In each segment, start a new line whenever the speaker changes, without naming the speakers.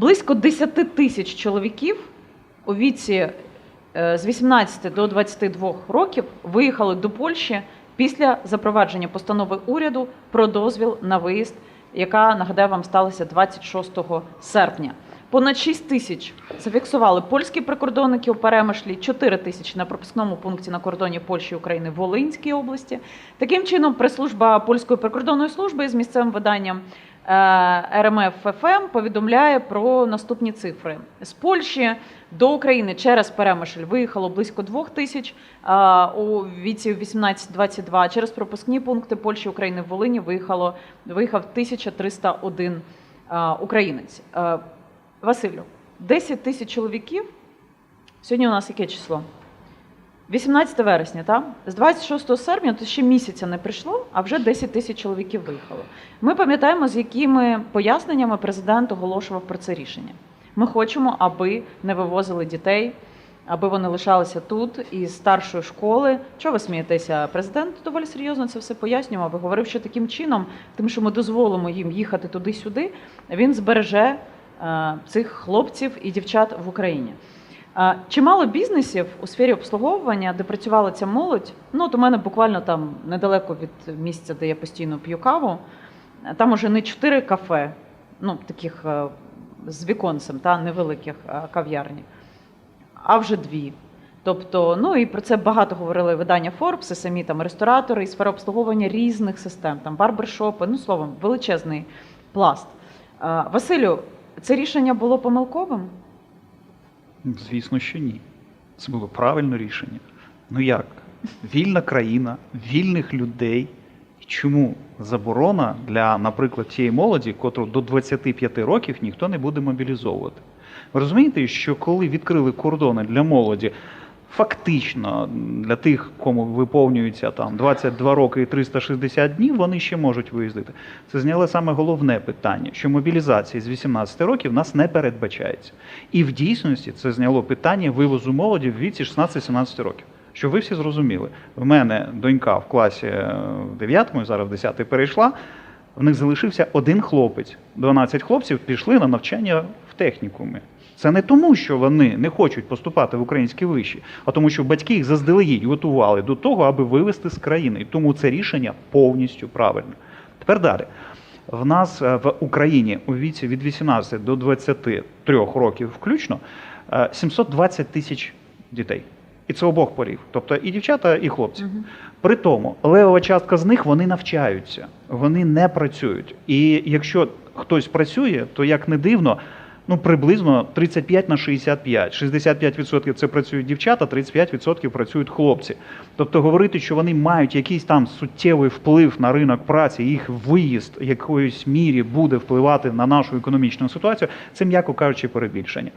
Близько 10 тисяч чоловіків у віці е, з 18 до 22 років виїхали до Польщі після запровадження постанови уряду про дозвіл на виїзд, яка нагадаю вам сталася 26 серпня. Понад 6 тисяч зафіксували польські прикордонники у Перемишлі, 4 тисячі на пропускному пункті на кордоні Польщі і України в Волинській області. Таким чином, прес-служба польської прикордонної служби з місцевим виданням РМФ ФМ повідомляє про наступні цифри. З Польщі до України через Перемишль виїхало близько 2 тисяч а, у віці 18-22. Через пропускні пункти Польщі, України в Волині виїхало виїхав 1301 а, українець. Е, Василю, 10 тисяч чоловіків. Сьогодні у нас яке число? 18 вересня, так? З 26 серпня, то ще місяця не прийшло, а вже 10 тисяч чоловіків виїхало. Ми пам'ятаємо, з якими поясненнями президент оголошував про це рішення. Ми хочемо, аби не вивозили дітей, аби вони лишалися тут із старшої школи. Чого ви смієтеся? Президент доволі серйозно це все пояснював. Говорив, що таким чином, тим, що ми дозволимо їм їхати туди-сюди, він збереже е, цих хлопців і дівчат в Україні. Чимало бізнесів у сфері обслуговування, де працювала ця молодь. Ну, от у мене буквально там недалеко від місця, де я постійно п'ю каву. е, Там уже не чотири кафе, ну таких е, з віконцем, та невеликих е, кав'ярні, а вже дві. Тобто, ну і про це багато говорили видання Forbes, і самі там ресторатори, і сфера обслуговування різних систем, там барбершопи, ну словом, величезний пласт. Василю, це рішення було помилковим?
Звісно, що ні. Це було правильне рішення. Ну як? Вільна країна, вільних людей. Чому заборона для, наприклад, тієї молоді, котру до 25 років ніхто не буде мобілізовувати? Ви розумієте, що коли відкрили кордони для молоді, фактично для тих, кому виповнюється там 22 роки і 360 днів, вони ще можуть виїздити. Це зняло саме головне питання, що мобілізація з 18 років нас не передбачається. І в дійсності це зняло питання вивозу молоді в віці 16-17 років. Щоб ви всі зрозуміли, в мене донька в класі е, 9, зараз в 10 перейшла. В них залишився один хлопець. 12 хлопців пішли на навчання в технікумі. Це не тому, що вони не хочуть поступати в українські виші, а тому, що батьки їх заздалегідь готували до того, аби вивезти з країни. І тому це рішення повністю правильне. Тепер далі. В нас е, в Україні у віці від 18 до 23 років включно е, 720 тисяч дітей. І це обох порів, тобто і дівчата, і хлопці.
Мгм.
При тому, левова частка з них вони навчаються, вони не працюють. І якщо хтось працює, то як не дивно, ну приблизно 35 на 65. 65% це працюють дівчата, 35% працюють хлопці. Тобто говорити, що вони мають якийсь там суттєвий вплив на ринок праці, їх виїзд в якоїсь мірі буде впливати на нашу економічну ситуацію, це м'яко кажучи, перебільшення.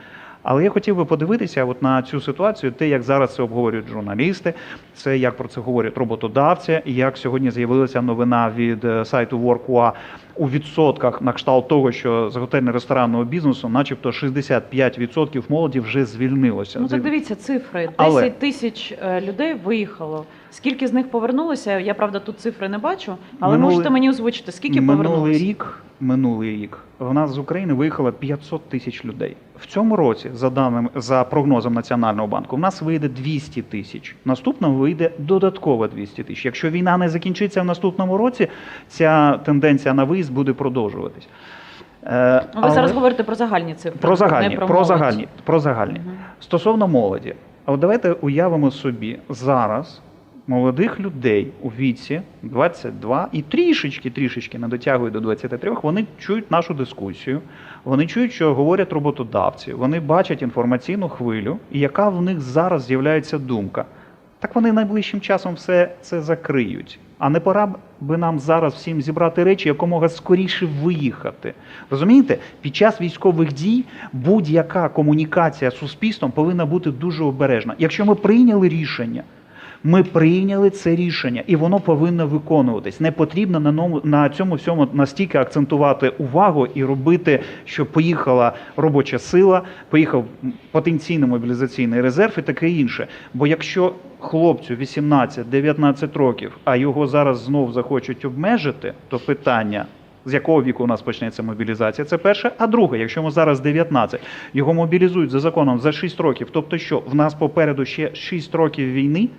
Але я хотів би подивитися от на цю ситуацію, те, як зараз це обговорюють журналісти, це як про це говорять роботодавці, і як сьогодні з'явилася новина від е, сайту Work.ua у відсотках на кшталт того, що з готельно-ресторанного бізнесу, начебто 65% молоді вже звільнилося.
Ну так дивіться цифри. 10
Але-
тисяч е, людей виїхало. Скільки з них повернулося? Я правда тут цифри не бачу, але
Минулий-
можете мені озвучити, скільки
минулий рік, минулий рік в нас з України виїхало 500 тисяч людей. В цьому році, за даним за прогнозом Національного банку, в нас вийде 200 тисяч. Наступному вийде додатково 200 тисяч. Якщо війна не закінчиться в наступному році, ця тенденція на виїзд буде продовжуватись. Е,
Ви
але-
зараз говорите про загальні цифри.
про загальні, про,
про,
загальні, про загальні.
Мгм.
Стосовно молоді, а от давайте уявимо собі зараз молодих людей у віці 22 і трішечки, трішечки не дотягують до 23, вони чують нашу дискусію, вони чують, що говорять роботодавці, вони бачать інформаційну хвилю, і яка в них зараз з'являється думка. Так вони найближчим часом все це закриють. А не пора би нам зараз всім зібрати речі якомога скоріше виїхати. Розумієте, під час військових дій будь-яка комунікація з суспільством повинна бути дуже обережна. Якщо ми прийняли рішення, ми прийняли це рішення, і воно повинно виконуватись. Не потрібно на ньому на цьому всьому настільки акцентувати увагу і робити, що поїхала робоча сила, поїхав потенційний мобілізаційний резерв і таке інше. Бо якщо хлопцю 18-19 років, а його зараз знов захочуть обмежити, то питання. З якого віку у нас почнеться мобілізація? Це перше. А друге, якщо ми зараз 19, його мобілізують за законом за 6 років. Тобто, що в нас попереду ще 6 років війни,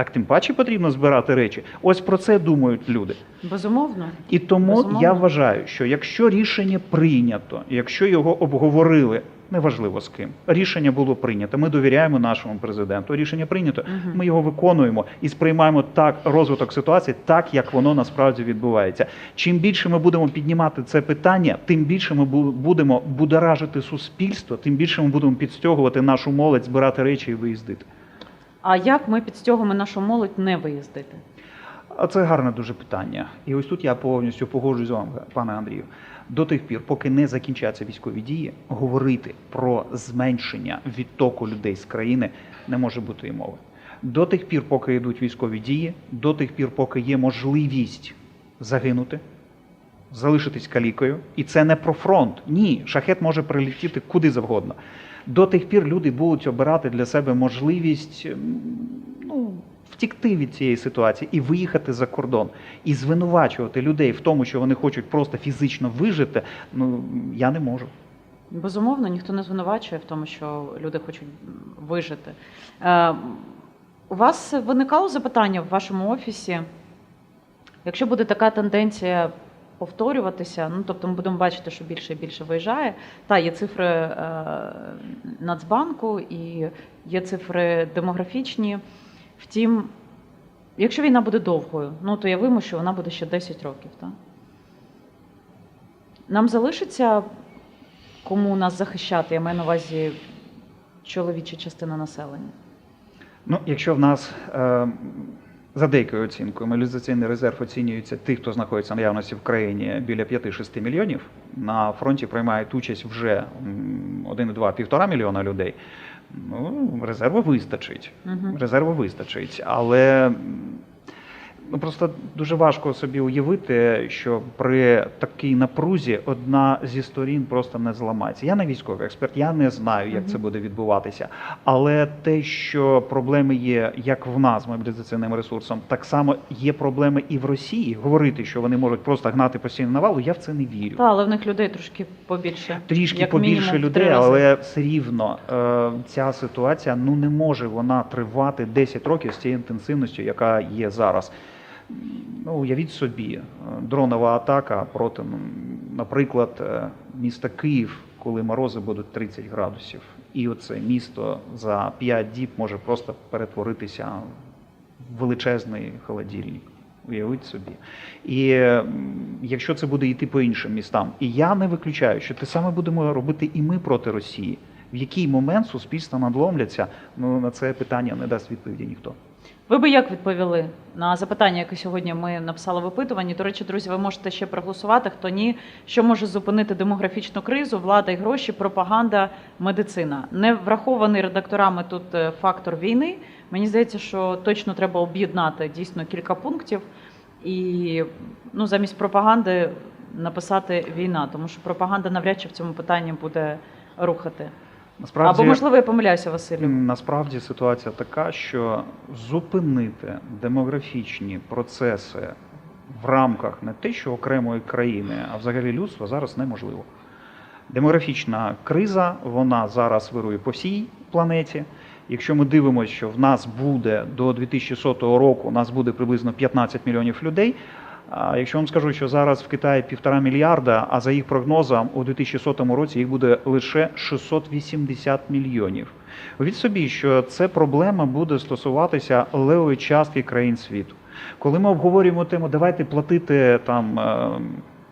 так тим паче потрібно збирати речі. Ось про це думають люди.
Безумовно.
І тому
Безумовно.
я вважаю, що якщо рішення прийнято, якщо його обговорили, неважливо з ким, рішення було прийнято. Ми довіряємо нашому президенту. Рішення прийнято.
Мгм.
Ми його виконуємо і сприймаємо так розвиток ситуації, так як воно насправді відбувається. Чим більше ми будемо піднімати це питання, тим більше ми будемо будоражити суспільство, тим більше ми будемо підстягувати нашу молодь, збирати речі і виїздити.
А як ми підстягуємо нашу молодь не виїздити?
А це гарне дуже питання. І ось тут я повністю погоджуюсь з вами, пане Андрію. До тих пір, поки не закінчаться військові дії, говорити про зменшення відтоку людей з країни не може бути і мови. До тих пір, поки йдуть військові дії, до тих пір, поки є можливість загинути, залишитись калікою, і це не про фронт. Ні, шахет може прилетіти куди завгодно. До тих пір люди будуть обирати для себе можливість ну, втікти від цієї ситуації і виїхати за кордон. І звинувачувати людей в тому, що вони хочуть просто фізично вижити, ну я не можу.
Безумовно, ніхто не звинувачує в тому, що люди хочуть вижити. Е, у вас виникало запитання в вашому офісі, якщо буде така тенденція повторюватися, ну тобто ми будемо бачити, що більше і більше виїжджає. Та є цифри е, Нацбанку і є цифри демографічні. Втім, якщо війна буде довгою, ну то явимо, що вона буде ще 10 років. Так? Нам залишиться кому нас захищати, я маю на увазі чоловіча частина населення.
Ну, якщо в нас е, за деякою оцінкою мобілізаційний резерв оцінюється тих, хто знаходиться в наявності в країні біля 5-6 мільйонів, на фронті приймають участь вже м, 1,2-1,5 мільйона людей. Ну, резерву вистачить. Резерву вистачить. Але ну, просто дуже важко собі уявити, що при такій напрузі одна зі сторін просто не зламається. Я не військовий експерт, я не знаю, як це буде відбуватися. Але те, що проблеми є як в нас з мобілізаційним ресурсом, так само є проблеми і в Росії. Говорити, що вони можуть просто гнати постійно навалу, я в це не вірю.
Та, але в них людей трошки побільше.
Трішки
як
побільше
мінімум
людей, але все рівно е, ця ситуація ну не може вона тривати 10 років з цією інтенсивністю, яка є зараз. Ну, уявіть собі, е, дронова атака проти, наприклад, е, міста Київ, коли морози будуть 30 градусів. І оце місто за 5 діб може просто перетворитися в величезний холодильник. Уявіть собі. І якщо це буде йти по іншим містам, і я не виключаю, що те саме будемо робити і ми проти Росії. В який момент суспільство надломляться, ну на це питання не дасть відповіді ніхто.
Ви би як відповіли на запитання, яке сьогодні ми написали в опитуванні? До речі, друзі, ви можете ще проголосувати. Хто ні, що може зупинити демографічну кризу, влада і гроші, пропаганда, медицина. Не врахований редакторами тут е, фактор війни. Мені здається, що точно треба об'єднати дійсно кілька пунктів і ну, замість пропаганди написати війна, тому що пропаганда навряд чи в цьому питанні буде рухати.
Насправді,
Або можливо я помиляюся, Василю.
Насправді ситуація така, що зупинити демографічні процеси в рамках не те, що окремої країни, а взагалі людства зараз неможливо. Демографічна криза, вона зараз вирує по всій планеті. Якщо ми дивимося, що в нас буде до 2100 року, у нас буде приблизно 15 мільйонів людей. Якщо вам скажу, що зараз в Китаї півтора мільярда, а за їх прогнозом у 2100 році їх буде лише 680 мільйонів. Уявіть собі, що це проблема буде стосуватися левої частки країн світу. Коли ми обговорюємо тему, давайте платити там. е,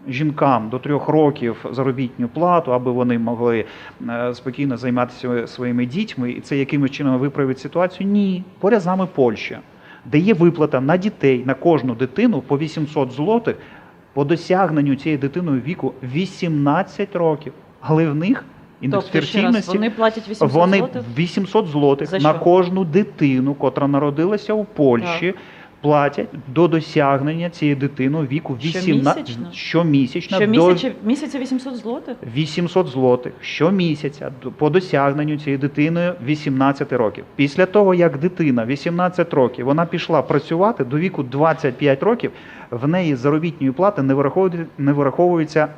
Жінкам до трьох років заробітну плату, аби вони могли е, спокійно займатися своїми дітьми, і це якимось чином виправить ситуацію. Ні, поряд з нами Польща, де є виплата на дітей на кожну дитину по 800 злотих по досягненню цієї дитиною віку 18 років. Але в них індекс
Тобто, ще вони платять 800
вони
злотих?
800 злотих на кожну дитину, котра народилася у Польщі. Платять до досягнення цієї дитини віку 18
Щомісячно?
щомісячно до
Щомісяця місяця 800 злотих?
800 злотих щомісяця до- по досягненню цієї дитини 18 років. Після того, як дитина 18 років, вона пішла працювати до віку 25 років, в неї заробітної плати не вираховує- не вираховується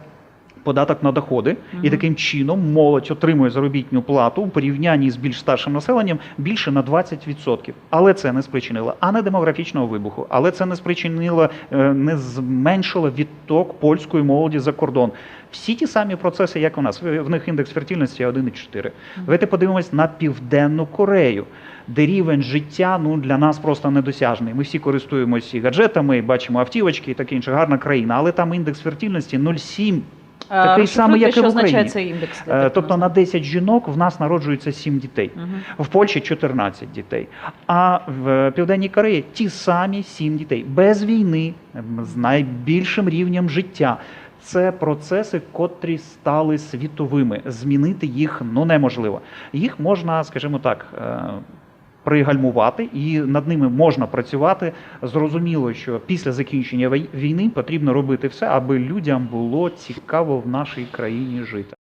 податок на доходи, і таким чином молодь отримує заробітну плату у порівнянні з більш старшим населенням більше на 20%. Але це не спричинило ані демографічного вибуху, але це не спричинило, е, не зменшило відток польської молоді за кордон. Всі ті самі процеси, як у нас. В них індекс фертильності 1,4. Давайте подивимось на Південну Корею, де рівень життя ну, для нас просто недосяжний. Ми всі користуємося і гаджетами, бачимо автівочки і таке інше. Гарна країна, але там індекс фертильності 0,7.
А,
Такий самий, як і в Україні.
цей індекс.
Е, Тобто на 10 жінок в нас народжується 7 дітей.
Мгм.
В Польщі 14 дітей, а в Південній Кореї ті самі 7 дітей без війни, з найбільшим рівнем життя. Це процеси, котрі стали світовими. Змінити їх ну неможливо. Їх можна, скажімо так. Пригальмувати і над ними можна працювати. Зрозуміло, що після закінчення війни потрібно робити все, аби людям було цікаво в нашій країні жити.